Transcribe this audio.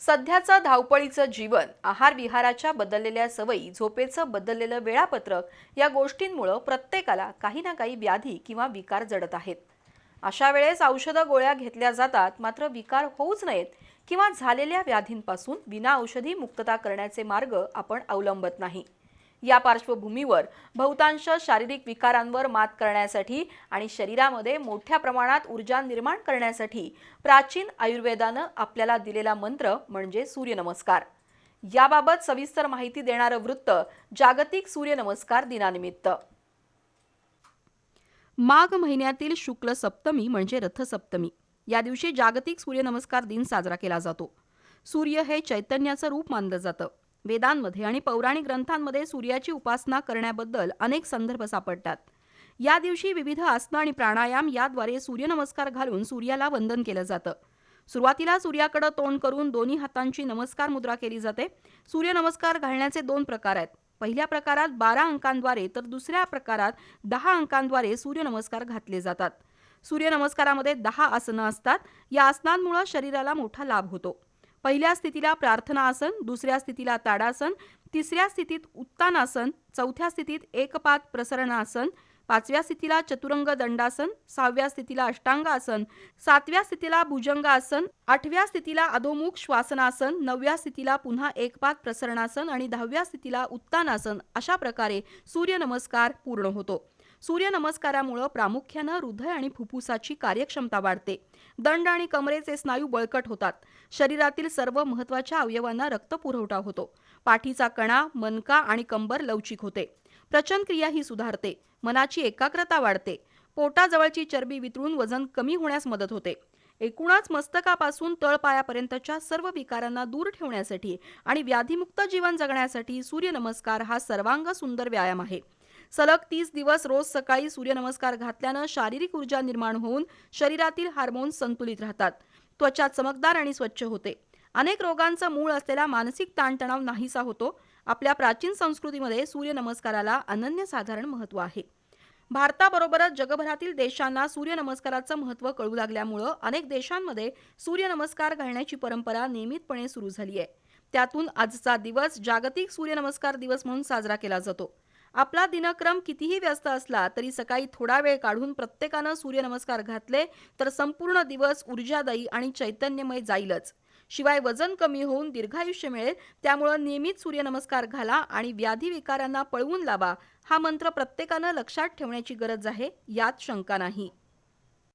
सध्याचं धावपळीचं जीवन आहार विहाराच्या बदललेल्या सवयी झोपेचं बदललेलं वेळापत्रक या गोष्टींमुळं प्रत्येकाला काही ना काही व्याधी किंवा विकार जडत आहेत. अशा वेळेस औषधं गोळ्या घेतल्या जातात मात्र विकार होऊच नयेत किंवा झालेल्या व्याधींपासून विना औषधी मुक्तता करण्याचे मार्ग आपण अवलंबत नाही. या पार्श्वभूमीवर बहुतांश शारीरिक विकारांवर मात करण्यासाठी आणि शरीरामध्ये मोठ्या प्रमाणात ऊर्जा निर्माण करण्यासाठी प्राचीन आयुर्वेदानं आपल्याला दिलेला मंत्र म्हणजे सूर्यनमस्कार. याबाबत सविस्तर माहिती देणारं वृत्त जागतिक सूर्यनमस्कार दिनानिमित्त. माघ महिन्यातील शुक्ल सप्तमी म्हणजे रथसप्तमी. या दिवशी जागतिक सूर्यनमस्कार दिन साजरा केला जातो. सूर्य हे चैतन्याचं रूप मानलं जातं. वेदांमध्ये आणि पौराणिक ग्रंथांमध्ये सूर्याची उपासना करण्याबद्दल अनेक संदर्भ सापडतात. या दिवशी विविध आसनं आणि प्राणायाम याद्वारे सूर्यनमस्कार घालून सूर्याला वंदन केलं जातं. सुरुवातीला सूर्याकडे तोंड करून दोन्ही हातांची नमस्कार मुद्रा केली जाते. सूर्यनमस्कार घालण्याचे दोन प्रकार आहेत. पहिल्या प्रकारात बारा अंकांद्वारे तर दुसऱ्या प्रकारात दहा अंकांद्वारे सूर्यनमस्कार घातले जातात. सूर्यनमस्कारामध्ये दहा आसनं असतात. या आसनांमुळे शरीराला मोठा लाभ होतो. पहिल्या स्थितीला प्रार्थना आसन दुसऱ्या स्थितीला ताडासन तिसऱ्या स्थितीत उत्तानासन चौथ्या स्थितीत एकपात प्रसरणासन पाचव्या स्थितीला चतुरंग दंडासन सहाव्या स्थितीला अष्टांगासन सातव्या स्थितीला भुजंगासन आठव्या स्थितीला अधोमुख श्वासनासन नवव्या स्थितीला पुन्हा एकपात प्रसरणासन आणि दहाव्या स्थितीला उत्तानासन अशा प्रकारे सूर्यनमस्कार पूर्ण होतो. सूर्यनमस्कारामुळं प्रामुख्यानं हृदय आणि फुफ्फुसाची कार्यक्षमता वाढते. दंड आणि कमरेचे स्नायू बळकट होतात. शरीरातील सर्व महत्त्वाच्या अवयवांना रक्तपुरवठा होतो. पाठीचा कणा मनका आणि कंबर लवचिक होते. प्रचन क्रिया ही सुधारते. मनाची एकाग्रता वाढते. पोटाजवळची चरबी वितळून वजन कमी होण्यास मदत होते. एकूणच मस्तकापासून तळपायापर्यंतच्या सर्व विकारांना दूर ठेवण्यासाठी आणि व्याधीमुक्त जीवन जगण्यासाठी सूर्यनमस्कार हा सर्वांग सुंदर व्यायाम आहे. सलग तीस दिवस रोज सकाळी सूर्यनमस्कार घातल्यानं शारीरिक ऊर्जा निर्माण होऊन शरीरातील हार्मोन्स संतुलित राहतात. त्वचा चमकदार आणि स्वच्छ होते. अनेक रोगांचं मूळ असलेला मानसिक ताणतणाव नाहीसा होतो. आपल्या प्राचीन संस्कृतीमध्ये सूर्यनमस्काराला अनन्यसाधारण महत्त्व आहे. भारताबरोबरच जगभरातील देशांना सूर्यनमस्काराचं महत्त्व कळू लागल्यामुळं अनेक देशांमध्ये सूर्यनमस्कार घालण्याची परंपरा नियमितपणे सुरू झाली आहे त्यातून आजचा दिवस जागतिक सूर्यनमस्कार दिवस म्हणून साजरा केला जातो. आपला दिनक्रम कितीही व्यस्त असला तरी सकाळी थोडा वेळ काढून प्रत्येकानं सूर्यनमस्कार घातले तर संपूर्ण दिवस ऊर्जादायी आणि चैतन्यमय जाईलच. शिवाय वजन कमी होऊन दीर्घायुष्य मिळेल त्यामुळं नियमित सूर्यनमस्कार घाला आणि व्याधी विकारांना पळवून लावा. हा मंत्र प्रत्येकानं लक्षात ठेवण्याची गरज आहे यात शंका नाही.